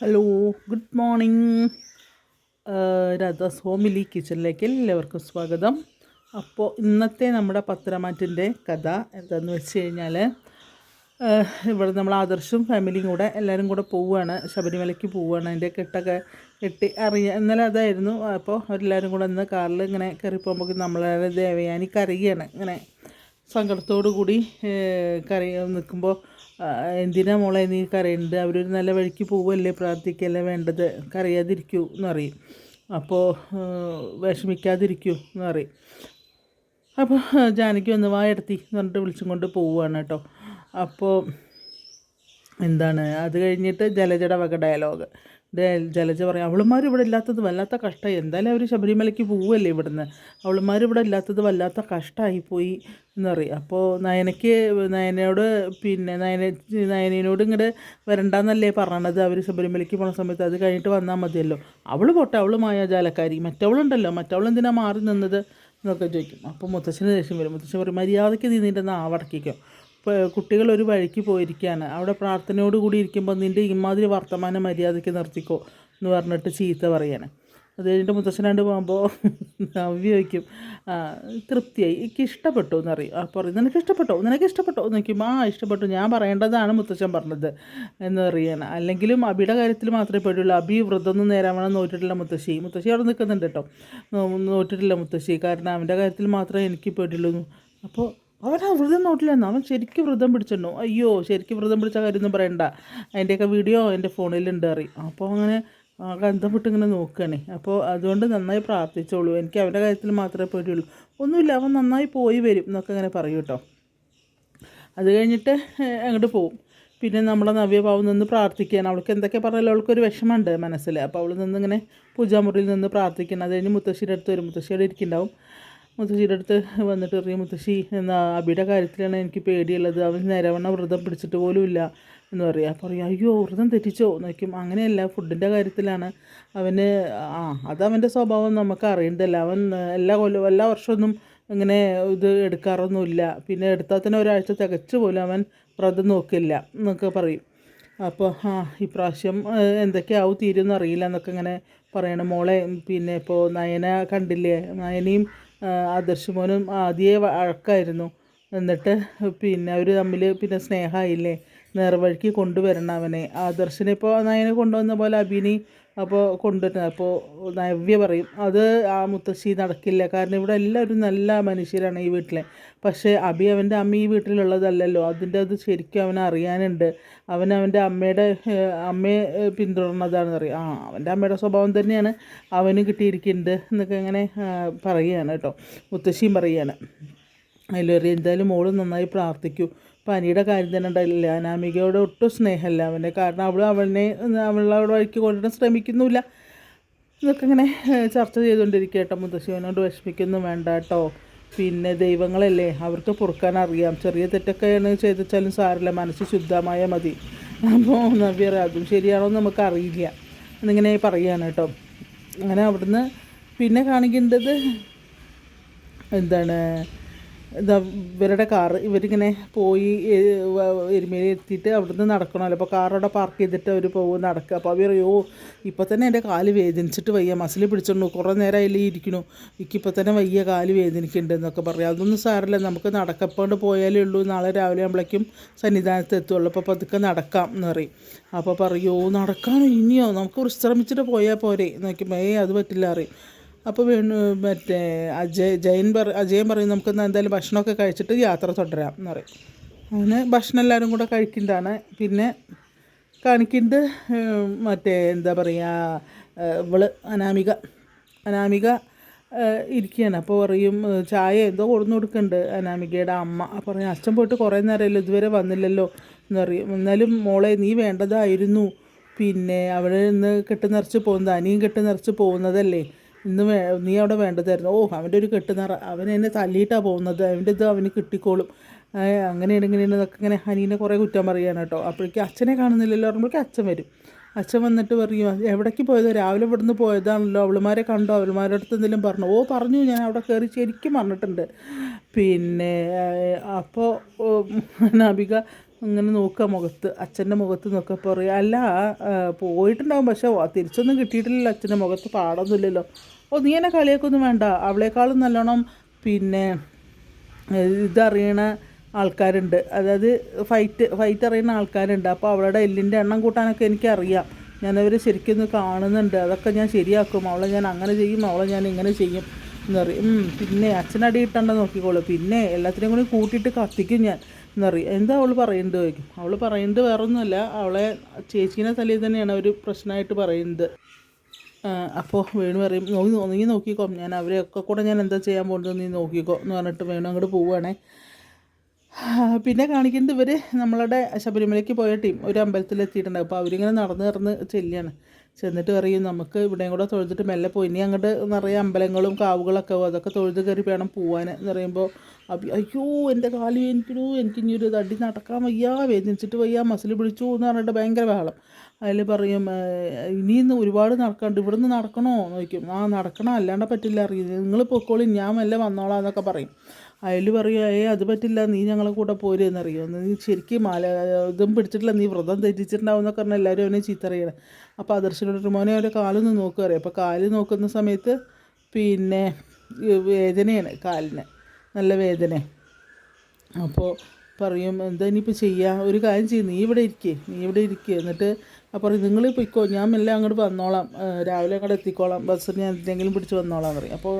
Hello good morning. Radha's homely കിച്ചണിലേക്ക് എല്ലാവർക്കും സ്വാഗതം. അപ്പോൾ ഇന്നത്തെ നമ്മുടെ പത്രമാറ്റിന്റെ കഥ എന്താണെന്ന് വെച്ച് കഴിഞ്ഞാൽ ഇവിടെ നമ്മൾ ആദർശും ഫാമിലിയും കൂടെ എല്ലാവരും കൂടെ പോവുകയാണ്. ശബരിമലയ്ക്ക് പോവുകയാണ്. അതിന്റെ കെട്ടൊക്കെ കെട്ടി അറിയാം ഇന്നലെ അതായിരുന്നു. അപ്പോൾ അവരെല്ലാവരും കൂടെ ഇന്ന് കാറിൽ ഇങ്ങനെ കയറി പോകുമ്പോൾ നമ്മളെ ദേവയാനി കരയുകയാണ്. ഇങ്ങനെ സങ്കടത്തോടു കൂടി കറി നിൽക്കുമ്പോൾ എന്തിനാ മോളെ നീ കരയുന്നത് അവരൊരു നല്ല വഴിക്ക് പോവുമല്ലേ പ്രാർത്ഥിക്കല്ലേ വേണ്ടത്? കരയാതിരിക്കൂ എന്ന് പറയും. അപ്പോൾ വിഷമിക്കാതിരിക്കൂ എന്ന് പറയും. അപ്പോൾ ജാനകി ഒന്ന് വായെടുത്തി എന്ന് പറഞ്ഞിട്ട് വിളിച്ചും കൊണ്ട് പോവുകയാണ് കേട്ടോ. അപ്പോൾ എന്താണ്? അത് കഴിഞ്ഞിട്ട് ജലജടവക വക ഡയലോഗ് ജലജ പറയും അവളുമാർ ഇവിടെ ഇല്ലാത്തത് വല്ലാത്ത കഷ്ടമായി എന്തായാലും അവർ ശബരിമലയ്ക്ക് പോവുമല്ലേ ഇവിടുന്ന്? അവളുമാർ ഇവിടെ ഇല്ലാത്തത് വല്ലാത്ത കഷ്ടമായി പോയി എന്ന് പറയും. അപ്പോൾ നയനയ്ക്ക് നയനയോട് പിന്നെ നയന നയനയോട് ഇങ്ങോട്ട് വരണ്ടെന്നല്ലേ പറഞ്ഞത്? അവർ ശബരിമലയ്ക്ക് പോണ സമയത്ത് അത് കഴിഞ്ഞിട്ട് വന്നാൽ മതിയല്ലോ. അവൾ പോട്ടെ അവൾ മായാജാലക്കാരി. മറ്റവളുണ്ടല്ലോ മറ്റവൾ എന്തിനാ മാറി നിന്നത്? എന്നൊക്കെ ചോദിക്കും. അപ്പോൾ മുത്തശ്ശന് ദേഷ്യം വരും. മുത്തശ്ശൻ പറയും മര്യാദയ്ക്ക് നീ നിന്റെ നാവടക്കിക്കോ കുട്ടികൾ ഒരു വഴിക്ക് പോയിരിക്കുകയാണ് അവിടെ പ്രാർത്ഥനയോട് കൂടി ഇരിക്കുമ്പോൾ നിന്റെ ഇമാതിരി വർത്തമാനം മര്യാദയ്ക്ക് നിർത്തിക്കോ എന്ന് പറഞ്ഞിട്ട് ചീത്ത പറയാണ്. അത് കഴിഞ്ഞിട്ട് മുത്തശ്ശനാണ്ട് പോകുമ്പോൾ നവ്യ വയ്ക്കും തൃപ്തിയായി? എനിക്ക് ഇഷ്ടപ്പെട്ടു എന്ന് ആ പറയും നിനക്ക് ഇഷ്ടപ്പെട്ടോ? നിനക്ക് ഇഷ്ടപ്പെട്ടോ? എന്ന് നോക്കും ആ ഇഷ്ടപ്പെട്ടു. ഞാൻ പറയേണ്ടതാണ് മുത്തശ്ശൻ പറഞ്ഞത് എന്ന് അറിയണം അല്ലെങ്കിലും അബിയുടെ കാര്യത്തിൽ മാത്രമേ പെടുള്ളൂ അബി വ്രതമൊന്നും നേരാൻ വേണം നോറ്റിട്ടില്ല മുത്തശ്ശി. മുത്തശ്ശി അവിടെ നിൽക്കുന്നുണ്ട് കേട്ടോ. നോറ്റിട്ടില്ല മുത്തശ്ശി. കാരണം അവന്റെ കാര്യത്തിൽ മാത്രമേ എനിക്ക് പെടുള്ളൂ അപ്പോൾ അവൻ ആ വ്രതം നോട്ടില്ലെന്ന് അവൻ ശരിക്കും വ്രതം പിടിച്ചിട്ടുണ്ടോ അയ്യോ ശരിക്കും വ്രതം പിടിച്ച കാര്യമൊന്നും പറയണ്ട. അതിന്റെയൊക്കെ വീഡിയോ എന്റെ ഫോണിലുണ്ട് അറി അപ്പോൾ അങ്ങനെ ഗന്ധം വിട്ട് ഇങ്ങനെ നോക്കുകയാണേ അപ്പോൾ അതുകൊണ്ട് നന്നായി പ്രാർത്ഥിച്ചോളൂ. എനിക്ക് അവന്റെ കാര്യത്തിൽ മാത്രമേ പേടിയുള്ളൂ. ഒന്നുമില്ല അവൻ നന്നായി പോയി വരും എന്നൊക്കെ അങ്ങനെ പറയും കേട്ടോ. അത് കഴിഞ്ഞിട്ട് അങ്ങോട്ട് പോവും. പിന്നെ നമ്മളെ നവ്യഭാവം നിന്ന് പ്രാർത്ഥിക്കുകയാണ്. അവൾക്ക് എന്തൊക്കെ പറഞ്ഞാലും അവൾക്കൊരു വിഷമമുണ്ട് മനസ്സിൽ അപ്പോൾ അവൾ നിന്നിങ്ങനെ പൂജാമുറിയിൽ നിന്ന് പ്രാർത്ഥിക്കണം അത് കഴിഞ്ഞ് മുത്തശ്ശിയുടെ അടുത്ത് വരും. മുത്തശ്ശിയുടെ ഇരിക്കുന്നുണ്ടാവും. മുത്തശ്ശിയുടെ അടുത്ത് വന്നിട്ട് പറയും മുത്തശ്ശി എന്നാ അബിയുടെ കാര്യത്തിലാണ് എനിക്ക് പേടിയുള്ളത്. അവൻ നേരവണ്ണം വ്രതം പിടിച്ചിട്ട് പോലും ഇല്ല. എന്ന് പറയാം. പറയാം അയ്യോ വ്രതം തെറ്റിച്ചോ? നോക്കും അങ്ങനെയല്ല ഫുഡിന്റെ കാര്യത്തിലാണ്. അവന് ആ അതവന്റെ സ്വഭാവം നമുക്ക് അറിയണ്ടല്ല അവൻ എല്ലാ കൊല്ലം എല്ലാ വർഷമൊന്നും ഇങ്ങനെ ഇത് എടുക്കാറൊന്നുമില്ല. പിന്നെ എടുത്താൽ തന്നെ ഒരാഴ്ച തികച്ചു പോലും അവൻ വ്രതം നോക്കില്ല എന്നൊക്കെ പറയും. അപ്പോൾ ആ ഇപ്രാവശ്യം എന്തൊക്കെയാവും തീരുമെന്ന് അറിയില്ല എന്നൊക്കെ ഇങ്ങനെ പറയണം. മോളെ പിന്നെ ഇപ്പോൾ നയന കണ്ടില്ലേ? നയനയും ആദർശ് മോനും ആദ്യേ വഴക്കായിരുന്നു എന്നിട്ട് പിന്നെ അവർ തമ്മിൽ പിന്നെ സ്നേഹമായില്ലേ? നേർവഴിക്ക് കൊണ്ടുവരണം അവനെ. ആദർശിനെ ഇപ്പോൾ നയനെ കൊണ്ടുവന്ന പോലെ അഭിനി അപ്പോൾ കൊണ്ടുവരുന്നത്. അപ്പോൾ നവ്യ പറയും അത് ആ മുത്തശ്ശി നടക്കില്ല. കാരണം ഇവിടെ എല്ലാവരും നല്ല മനുഷ്യരാണ് ഈ വീട്ടിലെ. പക്ഷേ അബി അവന്റെ അമ്മ ഈ വീട്ടിലുള്ളതല്ലല്ലോ. അതിന്റെ അത് ശരിക്കും അവൻ അറിയാനുണ്ട്. അവൻ അവന്റെ അമ്മയുടെ അമ്മയെ പിന്തുടർന്നതാണെന്ന് അറിയാം ആ അവന്റെ അമ്മയുടെ സ്വഭാവം തന്നെയാണ് അവന് കിട്ടിയിരിക്കുന്നുണ്ട് എന്നൊക്കെ ഇങ്ങനെ പറയുകയാണ് കേട്ടോ. മുത്തശ്ശിയും പറയുകയാണ്. അതിലേറി എന്തായാലും മോൾ നന്നായി പ്രാർത്ഥിക്കൂ. പനിയുടെ കാര്യം തന്നെ ഉണ്ടായില്ല. അനാമികയോട് ഒട്ടും സ്നേഹമല്ല. അവനെ കാരണം അവൾ അവനെ അവളവിടെ വഴിക്ക് കൊണ്ടുവരാൻ ശ്രമിക്കുന്നുമില്ല. ഇതൊക്കെ ഇങ്ങനെ ചർച്ച ചെയ്തുകൊണ്ടിരിക്കുക കേട്ടോ. മുത്തശ്ശിവനോട് വിഷമിക്കൊന്നും വേണ്ട കേട്ടോ. പിന്നെ ദൈവങ്ങളല്ലേ? അവർക്ക് പൊറുക്കാൻ അറിയാം. ചെറിയ തെറ്റൊക്കെയാണ് ചെയ്തച്ചാലും സാരില്ല മനസ്സ് ശുദ്ധമായ മതി. അപ്പോൾ നവ്യറ അതും ശരിയാണോ എന്ന് നമുക്ക് അറിയില്ല. എന്നിങ്ങനെ പറയുകയാണ് കേട്ടോ. അങ്ങനെ അവിടുന്ന് പിന്നെ കാണിക്കേണ്ടത് എന്താണ്? ഇവരുടെ കാറ് ഇവരിങ്ങനെ പോയി എരുമേലി എത്തിയിട്ട് അവിടുന്ന് നടക്കണമല്ലോ. അപ്പോൾ കാറവിടെ പാർക്ക് ചെയ്തിട്ട് അവർ പോകും നടക്കുക അപ്പോൾ അവർ ഓ ഇപ്പോൾ തന്നെ എന്റെ കാൽ വേദനിച്ചിട്ട് വയ്യ. മസിൽ പിടിച്ചോണ്ടു കുറേ നേരം അതിൽ ഇരിക്കണു എനിക്കിപ്പോൾ തന്നെ വയ്യ കാൽ വേദനിക്കുന്നുണ്ട് എന്നൊക്കെ പറയാം. അതൊന്നും സാരല്ല. നമുക്ക് നടക്കപ്പോണ്ട് പോയാലേ ഉള്ളൂ. നാളെ രാവിലെ ആകുമ്പോഴേക്കും സന്നിധാനത്ത് എത്തുള്ളൂ. അപ്പോൾ പതുക്കെ നടക്കാം എന്ന് പറയും. അപ്പോൾ പറയോ നടക്കാനോ ഇനിയോ? നമുക്ക് വിശ്രമിച്ചിട്ട് പോയാൽ പോരെ നോക്കിയപ്പോൾ ഏ അത് പറ്റില്ല അറിയും അപ്പോൾ മറ്റേ അജയ് ജയൻ പറ അജയൻ പറയും നമുക്ക് എന്തായാലും ഭക്ഷണമൊക്കെ കഴിച്ചിട്ട് യാത്ര തുടരാം എന്ന് പറയും. അങ്ങനെ ഭക്ഷണം എല്ലാവരും കൂടെ കഴിക്കുന്നതാണ് പിന്നെ കാണിക്കുന്നത് മറ്റേ എന്താ പറയുക ഇവൾ അനാമിക അനാമിക ഇരിക്കുകയാണ് അപ്പോൾ പറയും ചായ എന്തോ കൊടുന്നു കൊടുക്കുന്നുണ്ട് അനാമികയുടെ അമ്മ. പറയും അച്ഛൻ പോയിട്ട് കുറേ നേരമല്ലോ ഇതുവരെ വന്നില്ലല്ലോ എന്ന് പറയും. എന്നാലും മോളെ നീ വേണ്ടതായിരുന്നു. പിന്നെ അവിടെ നിന്ന് കെട്ട് നിറച്ച് പോകുന്നത് അനിയും കെട്ട് നിറച്ച് പോകുന്നതല്ലേ. ഇന്ന് നീ അവിടെ വേണ്ടതായിരുന്നു ഓ അവന്റെ ഒരു കെട്ടുന്നറ അവൻ എന്നെ തല്ലിയിട്ടാണ് പോകുന്നത്. അവന്റെ ഇത് അവന് കിട്ടിക്കോളും. അങ്ങനെയാണ് ഇങ്ങനെയാണെന്നൊക്കെ ഇങ്ങനെ ഹനീനെ കുറേ കുറ്റം പറയുകയാണ് കേട്ടോ. അപ്പോഴേക്കും അച്ഛനെ കാണുന്നില്ലല്ലോ. പറയുമ്പോഴേക്കും അച്ഛൻ വരും. അച്ഛൻ വന്നിട്ട് പറയും എവിടേക്ക് പോയത്? രാവിലെ ഇവിടുന്ന് പോയതാണല്ലോ. അവളുമാരെ കണ്ടോ? അവളുമാരുടെ അടുത്ത് എന്തെങ്കിലും പറഞ്ഞു? ഓ പറഞ്ഞു. ഞാൻ അവിടെ കയറി ശരിക്കും പറഞ്ഞിട്ടുണ്ട്. പിന്നെ അപ്പോൾ നബിക അങ്ങനെ നോക്കുക മുഖത്ത് അച്ഛന്റെ മുഖത്ത് നോക്കുക. പറയുക അല്ല പോയിട്ടുണ്ടാവും പക്ഷെ തിരിച്ചൊന്നും കിട്ടിയിട്ടില്ലല്ലോ അച്ഛന്റെ മുഖത്ത് പാടൊന്നുമില്ലല്ലോ. ഓ നീ എന്നെ കളിയാക്കൊന്നും വേണ്ട. അവളെക്കാളും നല്ലോണം പിന്നെ ഇതറിയണ ആൾക്കാരുണ്ട്. അതായത് ഫൈറ്റ് ഫൈറ്റ് അറിയുന്ന ആൾക്കാരുണ്ട്. അപ്പോൾ അവളുടെ എല്ലിന്റെ എണ്ണം കൂട്ടാനൊക്കെ എനിക്കറിയാം. ഞാനവർ ശരിക്കും കാണുന്നുണ്ട്. അതൊക്കെ ഞാൻ ശരിയാക്കും. അവളെ ഞാൻ അങ്ങനെ ചെയ്യും അവളെ ഞാൻ ഇങ്ങനെ ചെയ്യും. എന്നറിയും പിന്നെ അച്ഛനടി ഇട്ടണ്ട നോക്കിക്കോളൂ. പിന്നെ എല്ലാത്തിനെയും കൂടി കൂട്ടിയിട്ട് കത്തിക്കും ഞാൻ എന്നറിയും എന്താ അവൾ പറയുന്നത് ചോദിക്കും. അവൾ പറയുന്നത് വേറൊന്നുമല്ല. അവളെ ചേച്ചീനെ തലയിൽ തന്നെയാണ് ഒരു പ്രശ്നമായിട്ട് പറയുന്നത്. അപ്പോൾ വേണു പറയും നോക്കി നോ- നോക്കിക്കോ. ഞാൻ അവരെയൊക്കെ കൂടെ ഞാൻ എന്താ ചെയ്യാൻ പോകുന്നത് നീ നോക്കിക്കോ എന്ന് പറഞ്ഞിട്ട് വേണു അങ്ങോട്ട് പോവുകയാണേ. പിന്നെ കാണിക്കുന്നത് ഇവർ നമ്മളുടെ ശബരിമലയ്ക്ക് പോയ ടീം ഒരു അമ്പലത്തിലെത്തിയിട്ടുണ്ട്. അപ്പോൾ അവരിങ്ങനെ നടന്ന് നടന്ന് ചെല്ലുകയാണ് ചെന്നിട്ട് പറയും നമുക്ക് ഇവിടെയും കൂടെ തൊഴുതിട്ട് മെല്ലെ പോയി. ഇനി അങ്ങോട്ട് നിറയെ അമ്പലങ്ങളും കാവുകളൊക്കെ അതൊക്കെ തൊഴുത് കയറി വേണം പോവാൻ എന്ന് പറയുമ്പോൾ അയ്യോ എന്റെ കാൽ വേദനിക്കണു എനിക്ക് ഇനി ഒരു തടി നടക്കാൻ വയ്യാ. വേദനിച്ചിട്ട് വയ്യാ. മസിൽ പിടിച്ചു എന്ന് പറഞ്ഞിട്ട് ഭയങ്കര ബഹളം. അതിൽ പറയും ഇനിയിന്ന് ഒരുപാട് നടക്കാണ്ട് ഇവിടുന്ന് നടക്കണോ? ചോദിക്കും. ആ നടക്കണം. അല്ലാണ്ട് പറ്റില്ല. അറിയില്ല നിങ്ങൾ പൊക്കോളി. ഞാൻ മെല്ലെ വന്നോളാം എന്നൊക്കെ പറയും. അതിൽ പറയും ഏ അത് പറ്റില്ല. നീ ഞങ്ങളെ കൂടെ പോരുന്നറിയോ നീ ശരിക്കും മാല ഇതും പിടിച്ചിട്ടില്ല. നീ വ്രതം തെറ്റിച്ചിട്ടുണ്ടാവും എന്നൊക്കെ പറഞ്ഞാൽ എല്ലാവരും അവനെ ചീത്ത അറിയണേ അപ്പോൾ അദർശനോട്ട് മോനെ അവന്റെ കാലൊന്ന് നോക്കുക അറിയാം അപ്പോൾ കാൽ നോക്കുന്ന സമയത്ത് പിന്നെ വേദനയാണ് കാലിന്. നല്ല വേദന അപ്പോൾ പറയും എന്താ ഇനിയിപ്പോൾ ചെയ്യുക ഒരു കാര്യം ചെയ്യും നീ ഇവിടെ ഇരിക്കേ നീ ഇവിടെ ഇരിക്കുക എന്നിട്ട് അപ്പോൾ പറയും നിങ്ങൾ പൊയ്ക്കോ ഞാൻ മെല്ലെ അങ്ങോട്ട് വന്നോളാം. രാവിലെ അങ്ങോട്ട് എത്തിക്കോളാം. ബസ്സിൽ ഞാൻ എന്തെങ്കിലും പിടിച്ച് വന്നോളാം. പറയും. അപ്പോൾ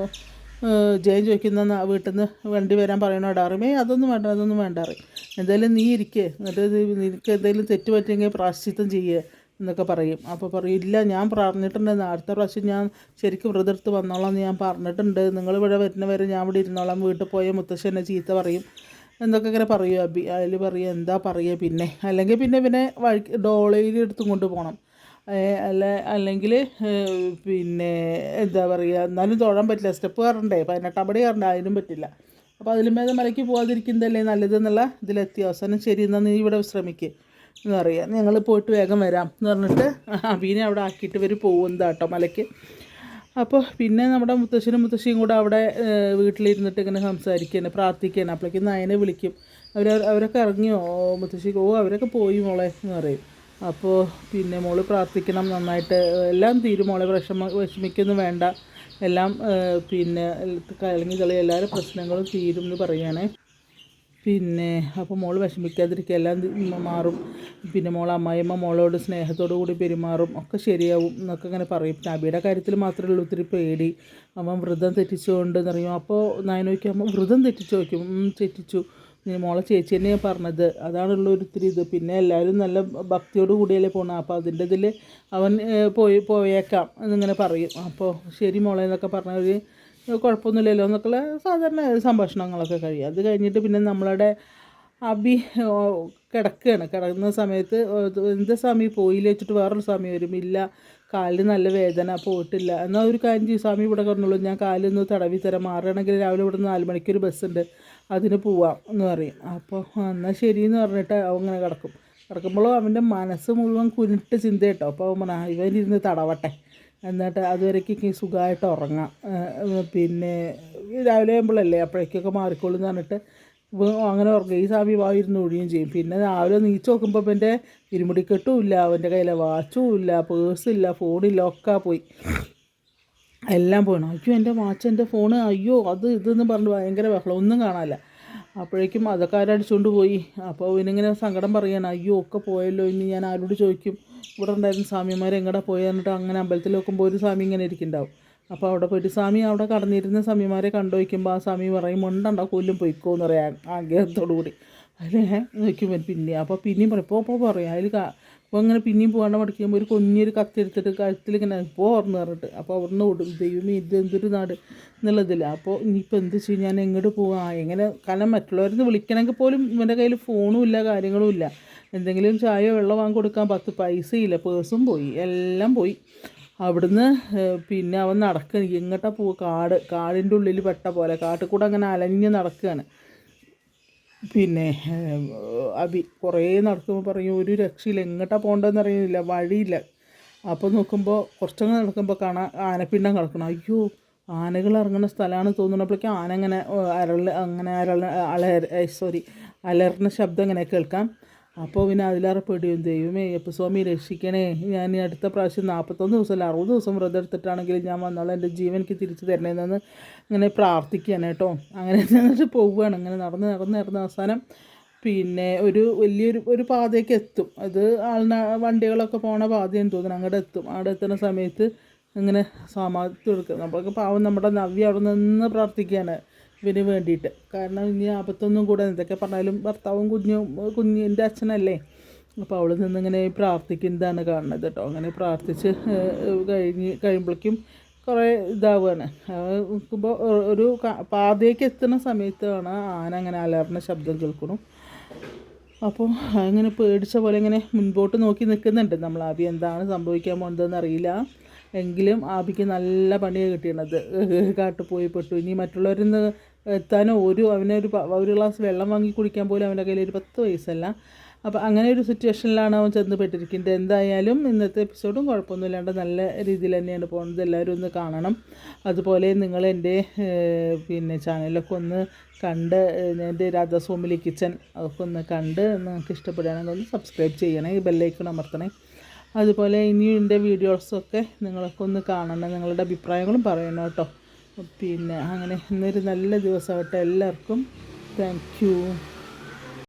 ജയൻ ചോദിക്കുന്ന വീട്ടിൽ നിന്ന് വണ്ടി വരാൻ പറയണോ? ഡാറിമേ അതൊന്നും വേണ്ട അതൊന്നും വേണ്ട. അറിയും എന്തായാലും നീ ഇരിക്കേ. എന്നിട്ട് നിനക്ക് എന്തെങ്കിലും തെറ്റ് പറ്റിയെങ്കിൽ പ്രാശ്ചിത്തം ചെയ്യേ എന്നൊക്കെ പറയും. അപ്പോൾ പറയും ഇല്ല ഞാൻ പറഞ്ഞിട്ടുണ്ട്. അടുത്ത പ്രാവശ്യം ഞാൻ ശരിക്കും വ്രതെടുത്ത് വന്നോളാം എന്ന് ഞാൻ പറഞ്ഞിട്ടുണ്ട്. നിങ്ങൾ ഇവിടെ വരുന്നവരെ ഞാൻ ഇവിടെ ഇരുന്നോളാം. വീട്ടിൽ പോയ മുത്തശ്ശനെ ചീത്ത പറയും. എന്നൊക്കെ ഇങ്ങനെ പറയുക അബി അതിൽ പറയുക എന്താ പറയുക പിന്നെ? അല്ലെങ്കിൽ പിന്നെ പിന്നെ വഴി ഡോളയിൽ എടുത്തും കൊണ്ട് പോകണം അല്ല അല്ലെങ്കിൽ പിന്നെ എന്താ പറയുക എന്നാലും തൊഴാൻ പറ്റില്ല. സ്റ്റെപ്പ് കയറണ്ടേ? പതിനെട്ടാം പടി കയറണ്ടേ? അതിനും പറ്റില്ല. അപ്പോൾ അതിലും മേലെ മലയ്ക്ക് പോകാതിരിക്കുന്നതല്ലേ നല്ലതെന്നുള്ള ഇതിലെത്തി. അവസാനം ശരി എന്നാൽ നീ ഇവിടെ വിശ്രമിക്കുക എന്ന് പറയാം ഞങ്ങൾ പോയിട്ട് വേഗം വരാം എന്ന് പറഞ്ഞിട്ട് അബീനെ അവിടെ ആക്കിയിട്ട് ഇവർ പോകുന്നതാട്ടോ മലയ്ക്ക്. അപ്പോൾ പിന്നെ നമ്മുടെ മുത്തശ്ശനും മുത്തശ്ശിയും കൂടെ അവിടെ വീട്ടിലിരുന്നിട്ട് ഇങ്ങനെ സംസാരിക്കുകയാണ് പ്രാർത്ഥിക്കുകയാണ്. അപ്പോഴേക്കും നയനെ വിളിക്കും. അവർ അവരൊക്കെ ഇറങ്ങിയോ? മുത്തശ്ശി ഓ അവരൊക്കെ പോയി മോളെ എന്ന് പറയും. അപ്പോൾ പിന്നെ മോൾ പ്രാർത്ഥിക്കണം നന്നായിട്ട്. എല്ലാം തീരും മോളെ വിഷമ വിഷമിക്കൊന്നും വേണ്ട. എല്ലാം പിന്നെ കലങ്ങി കളി എല്ലാവരും പ്രശ്നങ്ങളും തീരും എന്ന് പറയുകയാണേ. പിന്നെ അപ്പോൾ മോൾ വിഷമിക്കാതിരിക്കുക. എല്ലാം മാറും. പിന്നെ മോൾ അമ്മായിയമ്മ മോളോട് സ്നേഹത്തോടു കൂടി പെരുമാറും. ഒക്കെ ശരിയാവും എന്നൊക്കെ ഇങ്ങനെ പറയും. നബിയുടെ കാര്യത്തിൽ മാത്രമേ ഉള്ളൂ. ഒത്തിരി പേടി. അമ്മ വ്രതം തെറ്റിച്ചുകൊണ്ട് എന്നറിയും അപ്പോൾ നയനോയ്ക്ക് അമ്മ വ്രതം തെറ്റിച്ചു നോക്കും "ഉം, തെറ്റിച്ചു. മോളെ ചേച്ചി തന്നെയാണ് പറഞ്ഞത്. അതാണുള്ള ഒരു ഇത്തിരി ഇത്. പിന്നെ എല്ലാവരും നല്ല ഭക്തിയോട് കൂടിയല്ലേ പോകണം അപ്പോൾ അതിന്റെ ഇതിൽ അവൻ പോയി പോയേക്കാം എന്നിങ്ങനെ പറയും. അപ്പോൾ ശരി മോളെ എന്നൊക്കെ പറഞ്ഞവർ കുഴപ്പമൊന്നുമില്ലല്ലോ എന്നൊക്കെയുള്ള സാധാരണ സംഭാഷണങ്ങളൊക്കെ കഴിയും. അത് കഴിഞ്ഞിട്ട് പിന്നെ നമ്മളുടെ അബി കിടക്കുകയാണ് കിടക്കുന്ന സമയത്ത് എന്ത് സ്വാമി പോയില്ല വെച്ചിട്ട് വേറൊരു സ്വാമി വരും. ഇല്ല കാലിന് നല്ല വേദന പോയിട്ടില്ല. എന്നാൽ ഒരു കാര്യം ചെയ്യും സ്വാമി ഇവിടെ കിടന്നുള്ളൂ ഞാൻ കാലൊന്ന് തടവി തരാം. മാറുകയാണെങ്കിൽ രാവിലെ ഇവിടെ നാല് മണിക്കൊരു ബസ്സുണ്ട്. അതിന് പോവാം എന്ന് പറയും. അപ്പോൾ എന്നാൽ ശരി എന്ന് പറഞ്ഞിട്ട് അവ ഇങ്ങനെ കിടക്കും. കിടക്കുമ്പോഴും അവന്റെ മനസ്സ് മുഴുവൻ കുരുട്ട് ചിന്ത കേട്ടോ. അപ്പോൾ "ആ, ഇവനിരുന്ന് തടവട്ടെ. എന്നിട്ട് അതുവരേക്കും സുഖമായിട്ട് ഉറങ്ങാം. പിന്നെ രാവിലെ ആകുമ്പോഴല്ലേ അപ്പോഴേക്കൊക്കെ മാറിക്കോളും എന്ന് പറഞ്ഞിട്ട് അങ്ങനെ ഉറങ്ങും. ഈ സ്വാമി വായിരുന്നു ഒഴിയും ചെയ്യും. പിന്നെ രാവിലെ നീച്ച് നോക്കുമ്പോൾ ഇവന്റെ ഇരുമുടിക്കെട്ടും ഇല്ല അവന്റെ കയ്യിലെ വാച്ചും ഇല്ല പേഴ്സില്ല ഫോണില്ല ഒക്കെ പോയി. എല്ലാം പോകണം അയ്യോ എന്റെ വാച്ച് എന്റെ ഫോണ് അയ്യോ അത് ഇതെന്ന് പറഞ്ഞ് ഭയങ്കര ബഹളം. ഒന്നും കാണാനില്ല. അപ്പോഴേക്കും മതക്കാരടിച്ചുകൊണ്ട് പോയി. അപ്പോൾ ഇവനിങ്ങനെ സങ്കടം പറയാണ് അയ്യോ ഒക്കെ പോയല്ലോ ഇനി ഞാൻ ആരോട് ചോദിക്കും? ഇവിടെ ഉണ്ടായിരുന്ന സ്വാമിമാർ എങ്ങടെ പോയി? എന്നിട്ട് അങ്ങനെ അമ്പലത്തിൽ നോക്കുമ്പോൾ ഒരു സ്വാമി ഇങ്ങനെ ഇരിക്കുന്നുണ്ടാവും. അപ്പോൾ അവിടെ പോയിട്ട് സ്വാമി അവിടെ കടന്നിരുന്ന സ്വാമിമാരെ കണ്ടു വയ്ക്കുമ്പോൾ ആ സ്വാമി പറയും മുണ്ടണ്ട കൊല്ലും പൊയ്ക്കോ എന്ന് പറയാം ആഗ്രഹത്തോടു കൂടി അതിൽ നോക്കുമ്പോൾ പിന്നെ അപ്പോൾ പിന്നെയും പറയും ഇപ്പോൾ ഇപ്പോൾ പറയും. അതിൽ അപ്പോൾ അങ്ങനെ പിന്നെയും പോകാണ്ട് പഠിക്കുമ്പോൾ ഒരു കുഞ്ഞൊരു കത്തെടുത്തിട്ട് കഴുത്തിൽ ഇങ്ങനെ ഇപ്പോൾ ഓർന്ന് പറഞ്ഞിട്ട്. അപ്പോൾ അവിടുന്ന് ഓടും ദൈവമേ ഇത് എന്തൊരു നാട് എന്നുള്ളതില്ല അപ്പോൾ ഇനിയിപ്പോൾ എന്ത് ചെയ്യും ഞാൻ എങ്ങോട്ട് പോകാം എങ്ങനെ? കാരണം മറ്റുള്ളവരിന്ന് വിളിക്കണമെങ്കിൽ പോലും ഇവന്റെ കയ്യിൽ ഫോണും ഇല്ല കാര്യങ്ങളും ഇല്ല. എന്തെങ്കിലും ചായയോ വെള്ളം വാങ്ങി കൊടുക്കാൻ പത്ത് പൈസയില്ല പേഴ്സും പോയി. എല്ലാം പോയി. അവിടുന്ന് പിന്നെ അവൻ നടക്കുക എങ്ങോട്ടാ പോവുക കാട്. കാടിന്റെ ഉള്ളിൽ പെട്ട പോലെ. കാട്ടിൽ കൂടെ അങ്ങനെ അലഞ്ഞ് നടക്കുകയാണ് പിന്നെ അബി കുറേ നടക്കുമ്പോൾ പറയും ഒരു രക്ഷയില്ല എങ്ങോട്ടാണ് പോകേണ്ടതെന്ന് അറിയുന്നില്ല വഴിയില്ല. അപ്പോൾ നോക്കുമ്പോൾ കുറച്ചങ്ങ് നടക്കുമ്പോൾ കാണാം ആനപ്പിണ്ടം കിടക്കണം. അയ്യോ ആനകൾ ഇറങ്ങുന്ന സ്ഥലമാണ് തോന്നുന്നപ്പോഴേക്കും ആന അങ്ങനെ അരൾ അങ്ങനെ അരൾ അല സോറി അലറിന ശബ്ദം ഇങ്ങനെ കേൾക്കാം. അപ്പോൾ പിന്നെ അതിലേറെ പേടിയും ദൈവമേ അപ്പോൾ സ്വാമി രക്ഷിക്കണേ. ഞാൻ ഈ അടുത്ത പ്രാവശ്യം നാൽപ്പത്തൊന്ന് ദിവസം അല്ല അറുപത് ദിവസം വ്രതം എടുത്തിട്ടാണെങ്കിലും ഞാൻ വന്നോളാം എന്റെ ജീവൻ എനിക്ക് തിരിച്ചു തരണേന്ന് ഇങ്ങനെ പ്രാർത്ഥിക്കുകയാണ് കേട്ടോ. അങ്ങനെ എന്നിട്ട് പോവുകയാണ് അങ്ങനെ നടന്ന് നടന്ന് നടന്ന് അവസാനം പിന്നെ ഒരു വലിയൊരു ഒരു പാതയ്ക്ക് എത്തും. അത് ആളിന വണ്ടികളൊക്കെ പോണ പാതയെന്ന് തോന്നുന്നു അങ്ങോട്ട് എത്തും. അവിടെ എത്തുന്ന സമയത്ത് ഇങ്ങനെ സമാധി എടുക്കുക നമ്മൾക്ക് പാവം നമ്മുടെ നവ്യ അവിടെ നിന്ന് പ്രാർത്ഥിക്കുകയാണ്. ഇവന് വേണ്ടിയിട്ട്. കാരണം ഇനി ആപത്തൊന്നും കൂടെ എന്തൊക്കെ പറഞ്ഞാലും ഭർത്താവും കുഞ്ഞും കുഞ്ഞിന്റെ അച്ഛനല്ലേ? അപ്പോൾ അവൾ നിന്നിങ്ങനെ പ്രാർത്ഥിക്കുന്നതാണ് കാണുന്നത് കേട്ടോ. അങ്ങനെ പ്രാർത്ഥിച്ച് കഴിഞ്ഞ് കഴിയുമ്പോഴേക്കും കുറേ ഇതാവുകയാണ് നോക്കുമ്പോൾ ഒരു പാതയ്ക്ക് എത്തുന്ന സമയത്താണ് ആന അങ്ങനെ അലർന്ന ശബ്ദം കേൾക്കണം. അപ്പോൾ അങ്ങനെ പേടിച്ച പോലെ ഇങ്ങനെ മുൻപോട്ട് നോക്കി നിൽക്കുന്നുണ്ട്. നമ്മൾ ആബി എന്താണ് സംഭവിക്കാൻ പോകുന്നതെന്ന് അറിയില്ല. എങ്കിലും ആബിക്ക് നല്ല പണിയാണ് കിട്ടിയത് കാട്ടു പോയി പെട്ടു. ഇനി മറ്റുള്ളവരിൽ നിന്ന് എത്താനോ ഒരു അവനെ ഒരു ഒരു ഗ്ലാസ് വെള്ളം വാങ്ങി കുടിക്കാൻ പോലും അവന്റെ കയ്യിൽ ഒരു പത്ത് പൈസല്ല അപ്പോൾ അങ്ങനെ ഒരു സിറ്റുവേഷനിലാണ് അവൻ ചെന്ന് പെട്ടിരിക്കുന്നത് എന്തായാലും ഇന്നത്തെ എപ്പിസോഡും കുഴപ്പമൊന്നുമില്ലാണ്ട് നല്ല രീതിയിൽ തന്നെയാണ് പോകുന്നത്. എല്ലാവരും ഒന്ന് കാണണം. അതുപോലെ നിങ്ങൾ എന്റെ പിന്നെ ചാനലൊക്കെ ഒന്ന് കണ്ട് എന്റെ എന്റെ സോമിലി കിച്ചൻ അതൊക്കെ ഒന്ന് കണ്ട് നിങ്ങൾക്ക് ഇഷ്ടപ്പെടുകയാണെങ്കിൽ ഒന്ന് സബ്സ്ക്രൈബ് ചെയ്യണേ. ബെല്ലൈക്കൺ അമർത്തണേ. അതുപോലെ ഇനിയും എന്റെ വീഡിയോസൊക്കെ നിങ്ങളൊക്കെ ഒന്ന് കാണണം. നിങ്ങളുടെ അഭിപ്രായങ്ങളും പറയണം കേട്ടോ. പിന്നെ അങ്ങനെ ഇന്നൊരു നല്ല ദിവസമാവട്ടെ. എല്ലാവർക്കും താങ്ക്